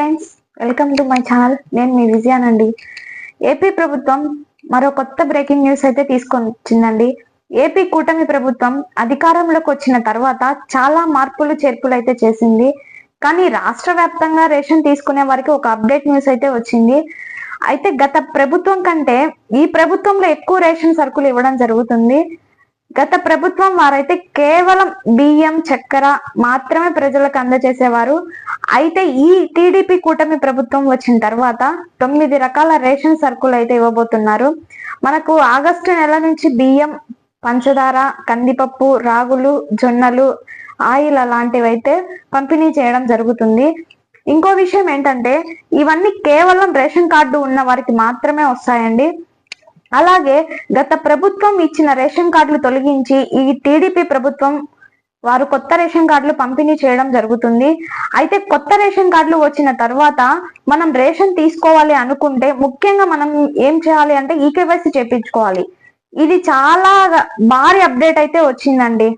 Friends welcome to my channel నేను మీ విజయానండి. AP ప్రభుత్వం మరో కొత్త బ్రేకింగ్ న్యూస్ అయితే తీసుకొచ్చిందండి. ఏపీ కూటమి ప్రభుత్వం అధికారంలోకి వచ్చిన తర్వాత చాలా మార్పులు చేర్పులు అయితే చేసింది. కానీ రాష్ట్ర వ్యాప్తంగా రేషన్ తీసుకునే వారికి ఒక అప్డేట్ న్యూస్ అయితే వచ్చింది. అయితే గత ప్రభుత్వం కంటే ఈ ప్రభుత్వంలో ఎక్కువ రేషన్ సరుకులు ఇవ్వడం జరుగుతుంది. గత ప్రభుత్వం వారైతే కేవలం బియ్యం చక్కెర మాత్రమే ప్రజలకు అందజేసేవారు. అయితే ఈ టీడీపీ కూటమి ప్రభుత్వం వచ్చిన తర్వాత తొమ్మిది రకాల రేషన్ సరుకులు అయితే ఇవ్వబోతున్నారు. మనకు ఆగస్టు నెల నుంచి బియ్యం పంచదార కందిపప్పు రాగులు జొన్నలు ఆయిల్ అలాంటివి అయితే పంపిణీ చేయడం జరుగుతుంది. ఇంకో విషయం ఏంటంటే ఇవన్నీ కేవలం రేషన్ కార్డు ఉన్న వారికి మాత్రమే వస్తాయండి. అలాగే గత ప్రభుత్వం ఇచ్చిన రేషన్ కార్డులు తొలగించి ఈ టీడీపీ ప్రభుత్వం వారు కొత్త రేషన్ కార్డులు పంపిణీ చేయడం జరుగుతుంది. అయితే కొత్త రేషన్ కార్డులు వచ్చిన తర్వాత మనం రేషన్ తీసుకోవాలి అనుకుంటే ముఖ్యంగా మనం ఏం చేయాలి అంటే ఈకేవైసీ చేపించుకోవాలి. ఇది చాలా భారీ అప్డేట్ అయితే వచ్చిందండి.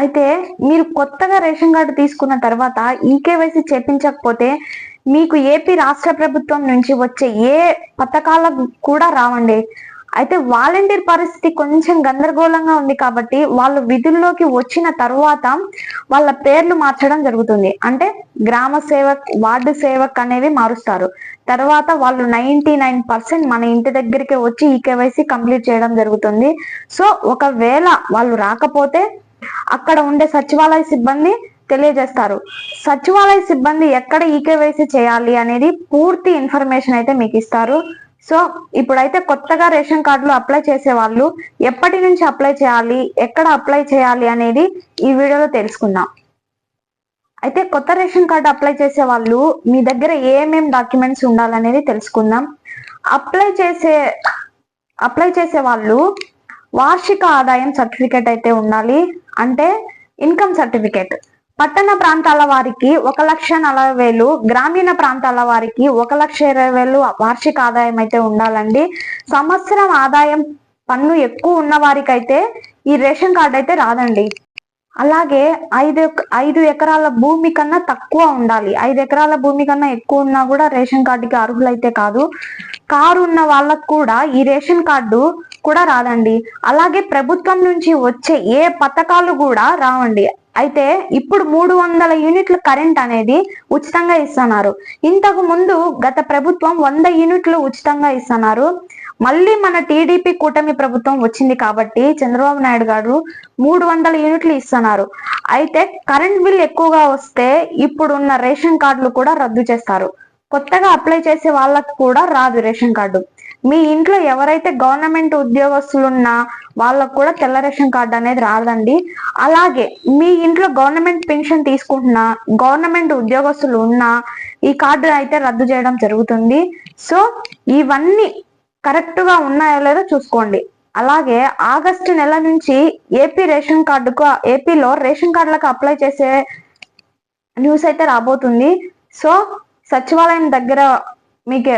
అయితే మీరు కొత్తగా రేషన్ కార్డు తీసుకున్న తర్వాత ఈకేవైసీ చేపించకపోతే మీకు ఏపీ రాష్ట్ర ప్రభుత్వం నుంచి వచ్చే ఏ పథకాలకు కూడా రావండి. అయితే వాలంటీర్ పరిస్థితి కొంచెం గందరగోళంగా ఉంది కాబట్టి వాళ్ళు విధుల్లోకి వచ్చిన తర్వాత వాళ్ళ పేర్లు మార్చడం జరుగుతుంది. అంటే గ్రామ సేవక్ వార్డు సేవక్ అనేవి మారుస్తారు. తర్వాత వాళ్ళు నైన్టీ నైన్ పర్సెంట్ మన ఇంటి దగ్గరికి వచ్చి ఈ కేవైసీ కంప్లీట్ చేయడం జరుగుతుంది. సో ఒకవేళ వాళ్ళు రాకపోతే అక్కడ ఉండే సచివాలయ సిబ్బంది తెలియజేస్తారు. సచివాలయ సిబ్బంది ఎక్కడ ఈకేవైసీ చేయాలి అనేది పూర్తి ఇన్ఫర్మేషన్ అయితే మీకు ఇస్తారు. సో ఇప్పుడైతే కొత్తగా రేషన్ కార్డులు అప్లై చేసే వాళ్ళు ఎప్పటి నుంచి అప్లై చేయాలి ఎక్కడ అప్లై చేయాలి అనేది ఈ వీడియోలో తెలుసుకుందాం. అయితే కొత్త రేషన్ కార్డు అప్లై చేసే వాళ్ళు మీ దగ్గర ఏమేం డాక్యుమెంట్స్ ఉండాలనేది తెలుసుకుందాం. అప్లై చేసే అప్లై చేసే వాళ్ళు వార్షిక ఆదాయం సర్టిఫికేట్ అయితే ఉండాలి. అంటే ఇన్కమ్ సర్టిఫికేట్. పట్టణ ప్రాంతాల వారికి ఒక లక్ష నలభై వేలు గ్రామీణ ప్రాంతాల వారికి ఒక లక్ష ఇరవై వేలు వార్షిక ఆదాయం అయితే ఉండాలండి. సంవత్సరం ఆదాయం పన్ను ఎక్కువ ఉన్న వారికైతే ఈ రేషన్ కార్డు అయితే రాదండి. అలాగే ఐదు ఐదు ఎకరాల భూమి కన్నా తక్కువ ఉండాలి. ఐదు ఎకరాల భూమి కన్నా ఎక్కువ ఉన్నా కూడా రేషన్ కార్డుకి అర్హులైతే కాదు. కారు ఉన్న వాళ్ళకు కూడా ఈ రేషన్ కార్డు కూడా రాదండి. అలాగే ప్రభుత్వం నుంచి వచ్చే ఏ పథకాలు కూడా రావండి. అయితే ఇప్పుడు మూడు వందల యూనిట్ల కరెంట్ అనేది ఉచితంగా ఇస్తున్నారు. ఇంతకు ముందు గత ప్రభుత్వం వంద యూనిట్లు ఉచితంగా ఇస్తున్నారు. మళ్ళీ మన టీడీపీ కూటమి ప్రభుత్వం వచ్చింది కాబట్టి చంద్రబాబు నాయుడు గారు మూడు వందల యూనిట్లు ఇస్తున్నారు. అయితే కరెంట్ బిల్ ఎక్కువగా వస్తే ఇప్పుడున్న రేషన్ కార్డులు కూడా రద్దు చేస్తారు. కొత్తగా అప్లై చేసే వాళ్ళకు కూడా రాదు రేషన్ కార్డు. మీ ఇంట్లో ఎవరైతే గవర్నమెంట్ ఉద్యోగస్తులు ఉన్నా వాళ్ళకు కూడా తెల్ల రేషన్ కార్డు అనేది రాదండి. అలాగే మీ ఇంట్లో గవర్నమెంట్ పెన్షన్ తీసుకుంటున్నా గవర్నమెంట్ ఉద్యోగస్తులు ఉన్నా ఈ కార్డు అయితే రద్దు చేయడం జరుగుతుంది. సో ఇవన్నీ కరెక్ట్గా ఉన్నాయో లేదో చూసుకోండి. అలాగే ఆగస్టు నెల నుంచి ఏపీ రేషన్ కార్డుకు ఏపీలో రేషన్ కార్డులకు అప్లై చేసే న్యూస్ అయితే రాబోతుంది. సో సచివాలయం దగ్గర మీకు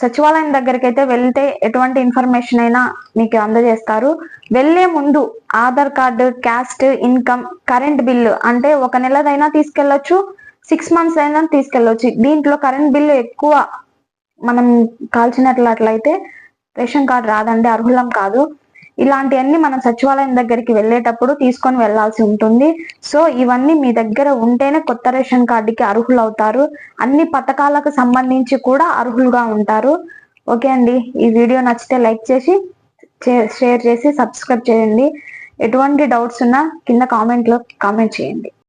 సచివాలయం దగ్గరికి అయితే వెళ్తే ఎటువంటి ఇన్ఫర్మేషన్ అయినా మీకు అందజేస్తారు. వెళ్ళే ముందు Aadhaar card caste income current bill అంటే ఒక నెలదైనా తీసుకెళ్ళొచ్చు సిక్స్ మంత్స్ అయినా తీసుకెళ్ళొచ్చు దీంట్లో కరెంట్ బిల్లు ఎక్కువ మనం కాల్చినట్లయితే రేషన్ కార్డు రాదండి అర్హులం కాదు. ఇలాంటివన్నీ మనం సచివాలయం దగ్గరికి వెళ్ళేటప్పుడు తీసుకొని వెళ్ళాల్సి ఉంటుంది. సో ఇవన్నీ మీ దగ్గర ఉంటేనే కొత్త రేషన్ కార్డుకి అర్హులు అవుతారు అన్ని పథకాలకు సంబంధించి కూడా అర్హులుగా ఉంటారు. ఓకే అండి. ఈ వీడియో నచ్చితే లైక్ చేసి షేర్ చేసి సబ్స్క్రైబ్ చేయండి. ఎటువంటి డౌట్స్ ఉన్నా కింద కామెంట్లో కామెంట్ చేయండి.